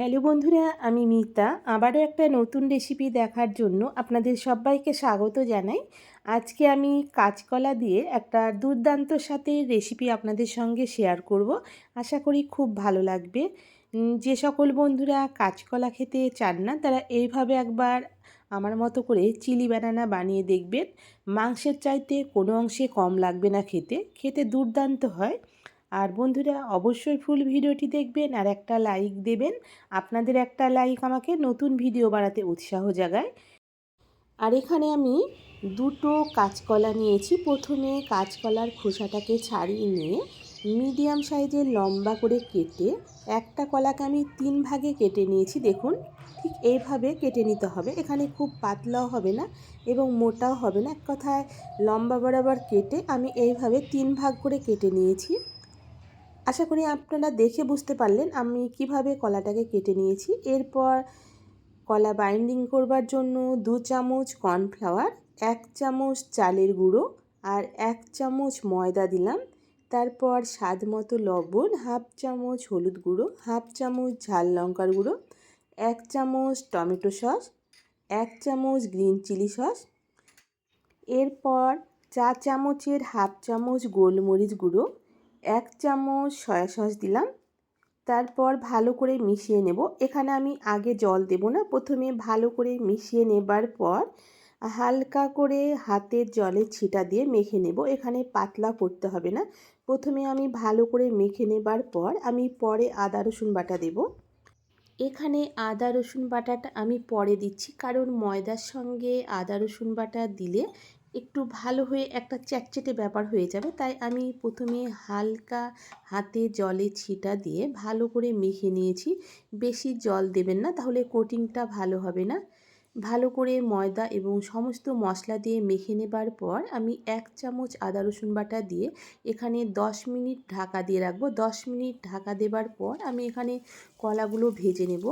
Hello বন্ধুরা, আমি মিতা। আবারও একটা নতুন রেসিপি দেখার জন্য আপনাদের সবাইকে স্বাগত জানাই। আজকে আমি কাঁচকলা দিয়ে একটা দুর্দান্ত সাথে রেসিপি আপনাদের সঙ্গে শেয়ার করব। আশা করি খুব ভালো লাগবে। যে সকল বন্ধুরা কাঁচকলা খেতে চান না, তারা এইভাবে একবার আমার মতো করে চিলি বানানা বানিয়ে দেখবেন। মাংসের চাইতে কোনো অংশে কম লাগবে না খেতে। খেতে দুর্দান্ত হয়। আর বন্ধুরা অবশ্যই ফুল ভিডিওটি দেখবেন আর একটা লাইক দেবেন। আপনাদের একটা লাইক আমাকে নতুন ভিডিও বানাতে উৎসাহ জাগায়। আর এখানে আমি দুটো কাঁচকলা নিয়েছি। প্রথমে কাঁচকলার খোসাটাকে ছাড়িয়ে নিয়ে মিডিয়াম সাইজের লম্বা করে কেটে একটা কলাকে আমি তিন ভাগে কেটে নিয়েছি। দেখুন, ঠিক এইভাবে কেটে নিতে হবে। এখানে খুব পাতলাও হবে না এবং মোটাও হবে না। এক কথায় লম্বা বরাবর কেটে আমি এইভাবে তিন ভাগ করে কেটে নিয়েছি। আশা করি আপনারা দেখে বুঝতে পারলেন আমি কীভাবে কলাটাকে কেটে নিয়েছি। এরপর কলা বাইন্ডিং করবার জন্য দু চামচ কর্নফ্লাওয়ার, এক চামচ চালের গুঁড়ো আর এক চামচ ময়দা দিলাম। তারপর স্বাদ মতো লবণ, হাফ চামচ হলুদ গুঁড়ো, হাফ চামচ ঝাল লঙ্কার গুঁড়ো, এক চামচ টমেটো সস, এক চামচ গ্রিন চিলি সস। এরপর চা চামচের হাফ চামচ গোলমরিচ গুঁড়ো এক চামচ সয়া সস দিলাম। তারপর ভালো করে মিশিয়ে নেব। এখানে আমি আগে জল দেব না। প্রথমে ভালো করে মিশিয়ে নেবার পর হালকা করে হাতের জলে ছিটা দিয়ে মেখে নেব। এখানে পাতলা করতে হবে না। প্রথমে আমি ভালো করে মেখে নেবার পর আমি পরে আদা, রসুন বাটা দেব। এখানে আদা, রসুন বাটাটা আমি পরে দিচ্ছি। কারণ ময়দার সঙ্গে আদা, রসুন বাটা দিলে একটু ভালো হয়ে একটা চ্যাটচেটে ব্যাপার হয়ে যাবে, তাই আমি প্রথমে হালকা হাতে জলে ছিটা দিয়ে ভালো করে মেখে নিয়েছি। বেশি জল দেবেন না, তাহলে কোটিংটা ভালো হবে না। ভালো করে ময়দা এবং সমস্ত মশলা দিয়ে মেখে নেবার পর আমি এক চামচ আদা রসুন বাটা দিয়ে এখানে 10 মিনিট ঢাকা দিয়ে রাখব। 10 মিনিট ঢাকা দেবার পর আমি এখানে কলাগুলো ভেজে নেব।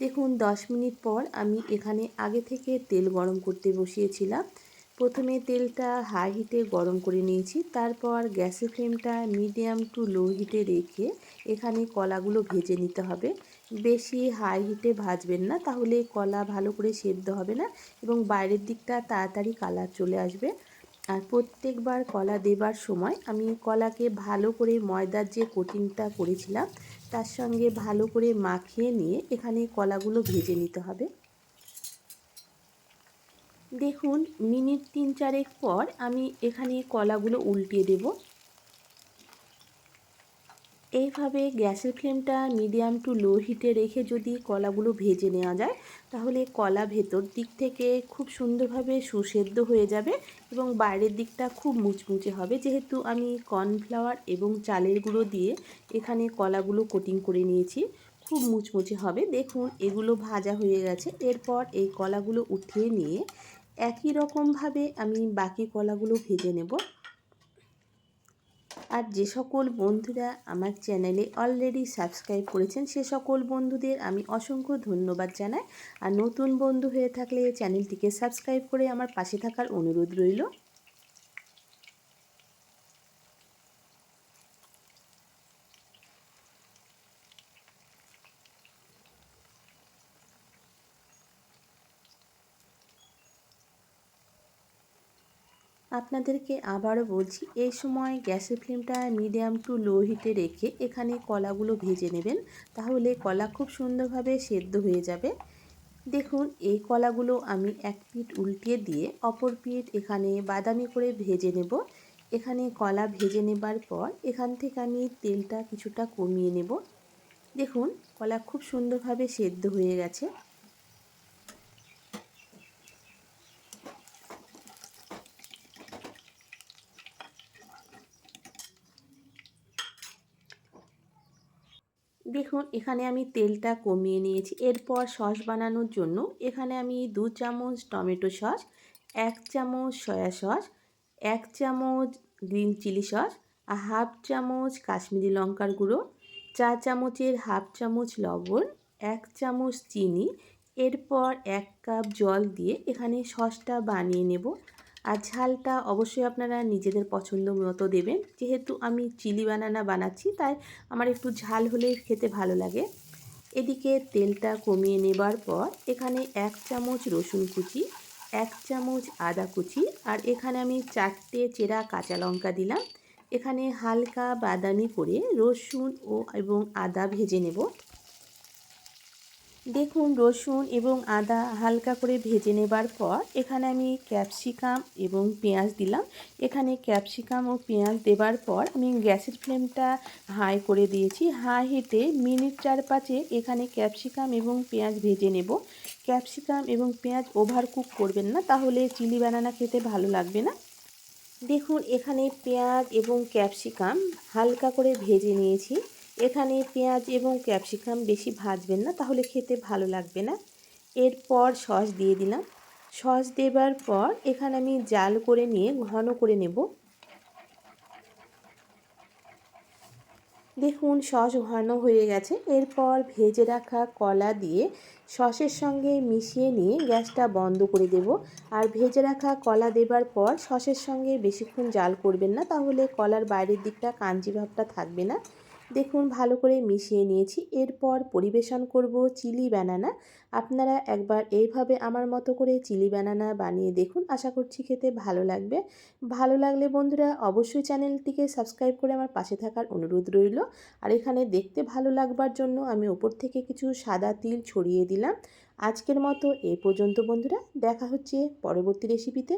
দেখুন 10 মিনিট পর আমি এখানে আগে থেকে তেল গরম করতে বসিয়েছিলাম। প্রথমে তেলটা হাই হিটে গরম করে নিয়েছি, তারপর গ্যাসের ফ্লেমটা মিডিয়াম টু লো হিটে রেখে এখানে কলাগুলো ভেজে নিতে হবে। বেশি হাই হিটে ভাজবেন না, তাহলে কলা ভালো করে সেদ্ধ হবে না এবং বাইরের দিকটা তাড়াতাড়ি কালার চলে আসবে। আর প্রত্যেকবার কলা দেবার সময় আমি কলাকে ভালো করে ময়দার যে কোটিংটা করেছিলাম, তার সঙ্গে ভালো করে মাখিয়ে নিয়ে এখানে কলাগুলো ভেজে নিতে হবে। দেখুন, মিনিট তিন চারেক পর আমি এখানে কলাগুলো উল্টিয়ে দেব। এইভাবে গ্যাসের ফ্লেমটা মিডিয়াম টু লো হিটে রেখে যদি কলাগুলো ভেজে নেওয়া যায়, তাহলে কলা ভেতর দিক থেকে খুব সুন্দরভাবে সুসেদ্ধ হয়ে যাবে এবং বাইরের দিকটা খুব মুচমুচে হবে। যেহেতু আমি কর্নফ্লাওয়ার এবং চালের গুঁড়ো দিয়ে এখানে কলাগুলো কোটিং করে নিয়েছি, খুব মুচমুচে হবে। দেখুন, এগুলো ভাজা হয়ে গেছে। এরপর এই কলাগুলো উঠিয়ে নিয়ে একই রকমভাবে আমি বাকি কলাগুলো ভেজে নেব। আর যে সকল বন্ধুরা আমার চ্যানেলে অলরেডি সাবস্ক্রাইব করেছেন, সে সকল বন্ধুদের আমি অসংখ্য ধন্যবাদ জানাই। আর নতুন বন্ধু হয়ে থাকলে চ্যানেলটিকে সাবস্ক্রাইব করে আমার পাশে থাকার অনুরোধ রইল। আপনাদেরকে আবারও বলছি, এই সময় গ্যাসের ফ্লেমটা মিডিয়াম টু লো হিটে রেখে এখানে কলাগুলো ভেজে নেবেন। তাহলে কলা খুব সুন্দরভাবে সেদ্ধ হয়ে যাবে। দেখুন, এই কলাগুলো আমি এক পিঠ উল্টিয়ে দিয়ে অপর পিঠ এখানে বাদামি করে ভেজে নেব। এখানে কলা ভেজে নেবার পর এখান থেকে আমি তেলটা কিছুটা কমিয়ে নেব। দেখুন, কলা খুব সুন্দরভাবে সেদ্ধ হয়ে গেছে। দেখুন, এখানে আমি তেলটা কমিয়ে নিয়েছি। এরপর সস বানানোর জন্য এখানে আমি দু চামচ টমেটো সস, এক চামচ সয়া সস, এক চামচ গ্রিন চিলি সস, আর হাফ চামচ কাশ্মীরি লঙ্কার গুঁড়ো চা চামচের হাফ চামচ লবণ, এক চামচ চিনি। এরপর এক কাপ জল দিয়ে এখানে সসটা বানিয়ে নেব। আর ঝালটা অবশ্যই আপনারা নিজেদের পছন্দ মতো দেবেন। যেহেতু আমি চিলি বানানা বানাচ্ছি, তাই আমার একটু ঝাল হলে খেতে ভালো লাগে। এদিকে তেলটা কমিয়ে নেবার পর এখানে এক চামচ রসুন কুচি, এক চামচ আদা কুচি, আর এখানে আমি চারটে চেরা কাঁচা লঙ্কা দিলাম। এখানে হালকা বাদামি করে রসুন ও এবং আদা ভেজে নেব। দেখুন, রসুন এবং আদা হালকা করে ভেজে নেবার পর এখানে আমি ক্যাপসিকাম এবং পেঁয়াজ দিলাম। এখানে ক্যাপসিকাম ও পেঁয়াজ দেবার পর আমি গ্যাসের ফ্লেমটা হাই করে দিয়েছি। হাই হিটে মিনিট চার পাঁচে এখানে ক্যাপসিকাম এবং পেঁয়াজ ভেজে নেব। ক্যাপসিকাম এবং পেঁয়াজ ওভার কুক করবেন না, তাহলে চিলি বানানা খেতে ভালো লাগবে না। দেখুন, এখানে পেঁয়াজ এবং ক্যাপসিকাম হালকা করে ভেজে নিয়েছি। এখানে পেঁয়াজ এবং ক্যাপসিকাম বেশি ভাজবেন না, তাহলে খেতে ভালো লাগবে না। এরপর সস দিয়ে দিলাম। সস দেবার পর এখানে আমি জাল করে নিয়ে ঘন করে নেব। দেখুন, সস ঘন হয়ে গেছে। এরপর ভেজে রাখা কলা দিয়ে সসের সঙ্গে মিশিয়ে নিয়ে গ্যাসটা বন্ধ করে দেব। আর ভেজে রাখা কলা দেবার পর সসের সঙ্গে বেশিক্ষণ জাল করবেন না, তাহলে কলার বাইরের দিকটা কাঞ্জি ভাবটা থাকবে না। দেখুন, ভালো করে মিশিয়ে নিয়েছি। এরপর পরিবেশন করব চিলি ব্যানানা আপনারা একবার এইভাবে আমার মতো করে চিলি ব্যানানা বানিয়ে দেখুন। আশা করছি খেতে ভালো লাগবে। ভালো লাগলে বন্ধুরা অবশ্যই চ্যানেলটিকে সাবস্ক্রাইব করে আমার পাশে থাকার অনুরোধ রইল। আর এখানে দেখতে ভালো লাগবার জন্য আমি ওপর থেকে কিছু সাদা তিল ছড়িয়ে দিলাম। আজকের মতো এ পর্যন্ত বন্ধুরা। দেখা হচ্ছে পরবর্তী রেসিপিতে